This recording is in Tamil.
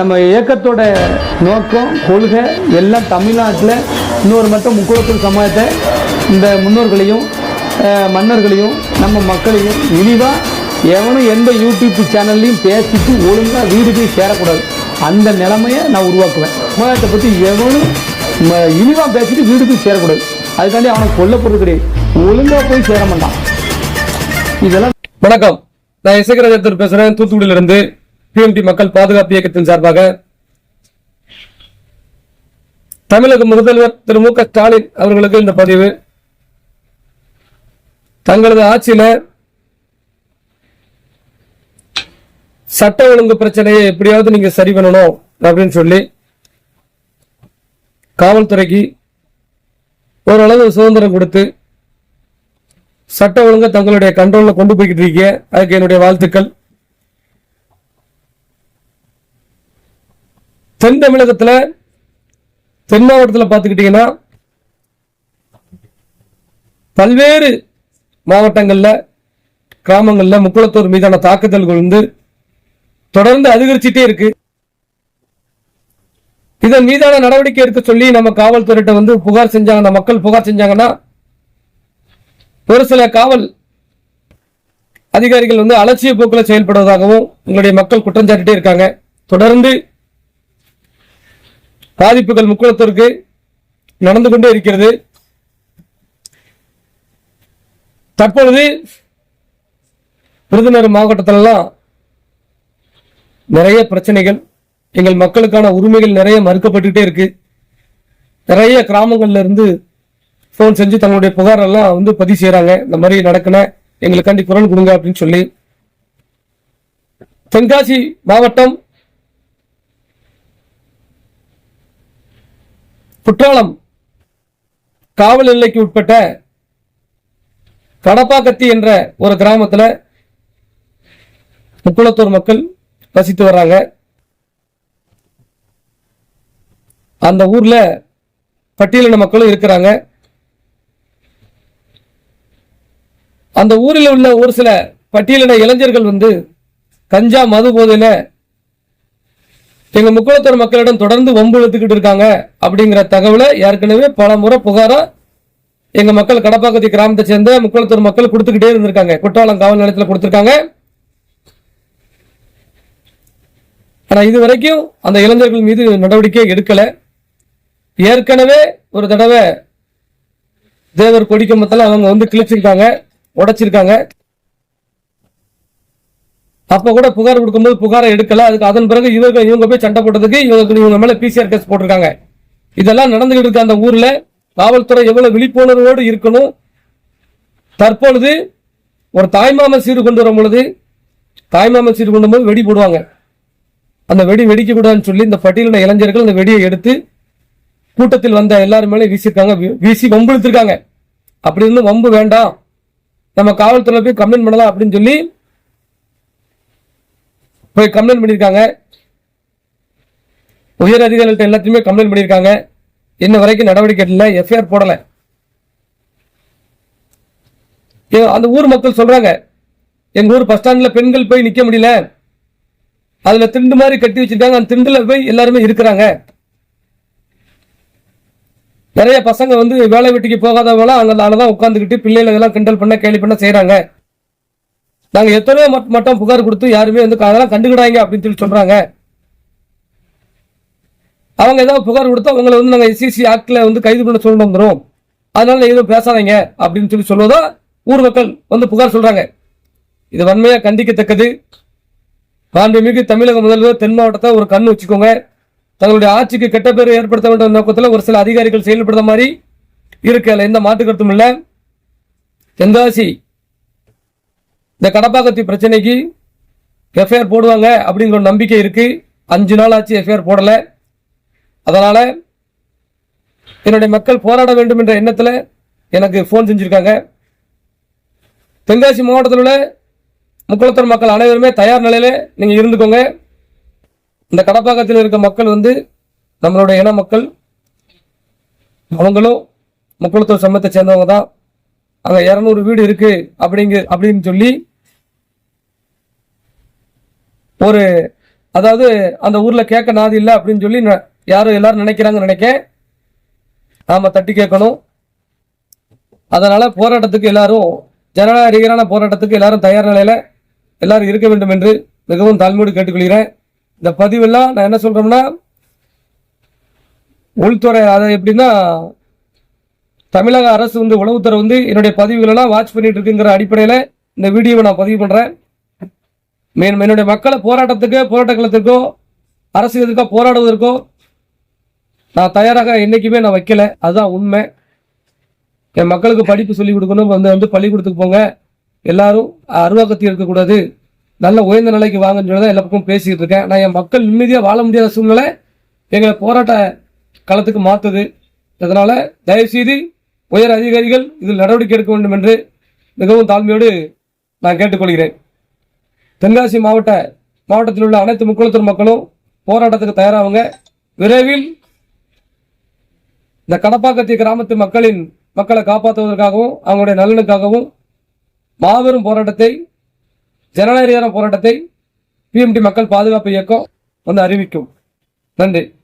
நம்ம இயக்கத்தோட நோக்கம் கொள்கை எல்லாம் தமிழ்நாட்டில் இன்னொரு மட்டும் முக்குளத்தூர் சமயத்தை இந்த முன்னோர்களையும் மன்னர்களையும் நம்ம மக்களையும் இழிவாக எவனும் எந்த யூடியூப் சேனல்லையும் பேசிட்டு ஒழுங்காக வீடு போய் சேரக்கூடாது. அந்த நிலைமையை நான் உருவாக்குவேன். சமுதாயத்தை பற்றி எவனும் இழிவாக பேசிட்டு வீடு போய் சேரக்கூடாது. அதுக்காண்டி அவனை கொல்லப்படுறது கிடையாது. ஒழுங்காக போய் சேர மாட்டான். இதெல்லாம் வணக்கம். நான் இசைகராஜத்தர் பேசுகிறேன் தூத்துக்குடியிலிருந்து பிஎம்டி மக்கள் பாதுகாப்பு இயக்கத்தின் சார்பாக தமிழக முதல்வர் திரு மு க ஸ்டாலின் அவர்களுக்கு இந்த பதிவு. தங்களது ஆட்சியில சட்ட ஒழுங்கு பிரச்சனையை எப்படியாவது நீங்க சரி பண்ணணும் அப்படின்னு சொல்லி காவல்துறைக்கு ஓரளவு சுதந்திரம் கொடுத்து சட்ட ஒழுங்கை தங்களுடைய கண்ட்ரோலில் கொண்டு போய்கிட்டு இருக்கீங்க. அதுக்கு என்னுடைய வாழ்த்துக்கள். தென் தமிழகத்தில் தென் மாவட்டத்தில் பார்த்துக்கிட்டீங்கன்னா பல்வேறு மாவட்டங்களில் கிராமங்களில் முக்குளத்தூர் மீதான தாக்குதல்கள் வந்து தொடர்ந்து அதிகரிச்சுட்டே இருக்கு. இதன் மீதான நடவடிக்கை எடுக்க சொல்லி நம்ம காவல்துறையிட்ட வந்து புகார் செஞ்சாங்கன்னா மக்கள் புகார் செஞ்சாங்கன்னா ஒரு சில காவல் அதிகாரிகள் வந்து அலட்சிய போக்கில் செயல்படுவதாகவும் உங்களுடைய மக்கள் குற்றம் சாட்டிட்டே இருக்காங்க. தொடர்ந்து பாதிப்புகள் முக்குளத்திற்கு நடந்து கொண்டே இருக்கிறது. தற்பொழுது விருதுநகர் மாவட்டத்திலலாம் நிறைய பிரச்சனைகள் எங்கள் மக்களுக்கான உரிமைகள் நிறைய மறுக்கப்பட்டுக்கிட்டே இருக்கு. நிறைய கிராமங்கள்ல இருந்து ஃபோன் செஞ்சு தங்களுடைய புகார் எல்லாம் வந்து பதிவு செய்கிறாங்க இந்த மாதிரி நடக்கின எங்களுக்காண்டி குரல் கொடுங்க அப்படின்னு சொல்லி. தென்காசி மாவட்டம் குற்றாலம் காவல் எல்லைக்கு உட்பட்ட கடப்பாக்கத்தி என்ற ஒரு கிராமத்தில் முக்குளத்தூர் மக்கள் வசித்து வர்றாங்க. அந்த ஊர்ல பட்டியலின மக்களும் இருக்கிறாங்க. அந்த ஊரில் உள்ள ஒரு சில பட்டியலின இளைஞர்கள் வந்து கஞ்சா மது போதையில் எங்க முக்குளத்தூர் மக்களிடம் தொடர்ந்து வம்பு இழுத்துக்கிட்டு இருக்காங்க அப்படிங்கிற தகவலை ஏற்கனவே பல முறை புகாரா எங்க மக்கள் கடப்பாக்கத்தி கிராமத்தை சேர்ந்த முக்குளத்தூர் மக்கள் கொடுத்துக்கிட்டே இருந்திருக்காங்க. குற்றாலம் காவல் நிலையத்தில் கொடுத்திருக்காங்க. ஆனா இது வரைக்கும் அந்த இளைஞர்கள் மீது நடவடிக்கை எடுக்கல. ஏற்கனவே ஒரு தடவை தேவர் கொடிக்கம்பத்தில் அவங்க வந்து கிழிச்சிருக்காங்க உடைச்சிருக்காங்க. அப்போ கூட புகார் கொடுக்கும்போது புகாரை எடுக்கல. அதுக்கு அதன் பிறகு இவங்க இவங்க போய் சண்டை போட்டதுக்கு இவங்க இவங்க மேல பிசிஆர் கேஸ் போட்டிருக்காங்க. இதெல்லாம் நடந்துகிட்டு இருக்கு அந்த ஊர்ல. காவல்துறை எவ்வளவு விழிப்புணர்வோடு இருக்கணும். தற்பொழுது ஒரு தாய்மாமன் சீடு கொண்டு வரும் பொழுது தாய்மாமன் சீடு கொண்டு வரும்போது வெடி போடுவாங்க. அந்த வெடி வெடிக்க கூடாதுன்னு சொல்லி இந்த பட்டியலின இளைஞர்கள் அந்த வெடியை எடுத்து கூட்டத்தில் வந்த எல்லாரும் மேலே வீசியிருக்காங்க. வீ- வீசி வம்பு இழுத்திருக்காங்க. அப்படி இருந்து வம்பு வேண்டாம். நம்ம காவல்துறையில போய் கம்ப்ளைண்ட் பண்ணலாம் அப்படின்னு சொல்லி போய் கம்ப்ளைண்ட் பண்ணியிருக்காங்க உயர் அதிகாரிகள்ட்ட எல்லாத்தையுமே கம்ப்ளைண்ட் பண்ணியிருக்காங்க இன்ன வரைக்கும் நடவடிக்கை இல்லை எஃப்ஐஆர் போடல. அந்த ஊர் மக்கள் சொல்றாங்க எங்க ஊர் பஸ் ஸ்டாண்ட்ல பெண்கள் போய் நிக்க முடியல. அதுல திண்டு மாதிரி கட்டி வச்சிருக்காங்க. அந்த திண்டுல போய் எல்லாருமே இருக்கிறாங்க. நிறைய பசங்க வந்து வேலை வெட்டிக்கு போகாதவங்களாம் அங்க தான் உட்காந்துக்கிட்டு பிள்ளைகளை எல்லாம் கிண்டல் பண்ண கேள்வி பண்ண செய்றாங்க. நாங்கள் எத்தனையோ மட்- மட்டம் புகார் கொடுத்து யாருமே வந்து அதெல்லாம் கண்டுக்கிடாங்க அப்படின்னு சொல்லி சொல்கிறாங்க அவங்க ஏதாவது புகார் கொடுத்தா அவங்களை வந்து நாங்கள் எஸ்சிசி ஆக்டில் வந்து கைது பண்ண சொல்லிட்டு அதனால் அதனால எதுவும் பேசாதீங்க அப்படின்னு சொல்லி சொல்லுவதா ஊர் மக்கள் வந்து புகார் சொல்கிறாங்க இது வன்மையாக கண்டிக்கத்தக்கது. மாண்புமிகு தமிழக முதல்வர் தென் மாவட்டத்தை ஒரு கண்ணு வச்சுக்கோங்க. தங்களுடைய ஆட்சிக்கு கெட்ட பேர் ஏற்படுத்த வேண்டிய நோக்கத்தில் ஒரு சில அதிகாரிகள் செயல்படுத்த மாதிரி இருக்கு. எந்த மாற்று கருத்தும் இல்லை. தென்காசி இந்த கடப்பாக்கத்தி பிரச்சனைக்கு எஃப்ஐஆர் போடுவாங்க அப்படிங்கிற ஒரு நம்பிக்கை இருக்கு. அஞ்சு நாள் ஆச்சு எஃப்ஐஆர் போடல. அதனால என்னுடைய மக்கள் போராட வேண்டும் என்ற எண்ணத்தில் எனக்கு ஃபோன் செஞ்சிருக்காங்க. தென்காசி மாவட்டத்தில் உள்ள முக்குளத்தூர் மக்கள் அனைவருமே தயார் நிலையில நீங்க இருந்துக்கோங்க. இந்த கடப்பாக்கத்தில் இருக்க மக்கள் வந்து நம்மளுடைய இன மக்கள் அவங்களும் முக்குளத்தூர் சமயத்தை சேர்ந்தவங்க தான் அங்கே இரநூறு வீடு இருக்கு அப்படிங்க அப்படின்னு சொல்லி ஒரு அதாவது அந்த ஊரில் கேட்க நாதி இல்லை அப்படின்னு சொல்லி ந- யாரும் எல்லாரும் நினைக்கிறாங்க நினைக்க நாம் தட்டி கேட்கணும். அதனால் போராட்டத்துக்கு எல்லாரும் ஜனநாயக ரீதியான போராட்டத்துக்கு எல்லாரும் தயார் நிலையில் எல்லாரும் இருக்க வேண்டும் என்று மிகவும் தாழ்மையோடு கேட்டுக்கொள்கிறேன். இந்த பதிவெல்லாம் நான் என்ன சொல்கிறோம்னா உள்துறை அதை எப்படின்னா தமிழக அரசு வந்து உளவுத்துறை வந்து என்னுடைய பதிவுகளெல்லாம் வாட்ச் பண்ணிட்டு இருக்குங்கிற அடிப்படையில் இந்த வீடியோவை நான் பதிவு பண்ணுறேன் என்னுடைய மக்களை போராட்டத்துக்கோ போராட்ட அரசியலுக்கோ அரசு போராடுவதற்கோ நான் தயாராக என்றைக்குமே நான் வைக்கல. அதுதான் உண்மை. என் மக்களுக்கு படிப்பு சொல்லிக் கொடுக்கணும். வந்து வந்து பள்ளிக்கூடத்துக்கு போங்க. எல்லாரும் அருவாக்கத்தில் இருக்கக்கூடாது. நல்ல உயர்ந்த நிலைக்கு வாங்கன்னு சொல்லி தான் எல்லா பக்கமும் பேசிக்கிட்டு இருக்கேன். நான் என் மக்கள் நிம்மதியாக வாழ முடியாத சூழ்நிலை எங்களை போராட்ட களத்துக்கு மாற்றுது அதனால் தயவுசெய்து உயர் அதிகாரிகள் இதில் நடவடிக்கை எடுக்க வேண்டும் என்று மிகவும் தாழ்மையோடு நான் கேட்டுக்கொள்கிறேன். தென்காசி மாவட்ட மாவட்டத்தில் உள்ள அனைத்து முக்குளத்தூர் மக்களும் போராட்டத்துக்கு தயாராகுங்க விரைவில் இந்த கடப்பாக்கத்தி கிராமத்து மக்களின் மக்களை காப்பாற்றுவதற்காகவும் அவங்களுடைய நலனுக்காகவும் மாபெரும் போராட்டத்தை ஜனநாயக போராட்டத்தை பிஎம்டி மக்கள் பாதுகாப்பு இயக்கம் வந்து அறிவிக்கும். நன்றி.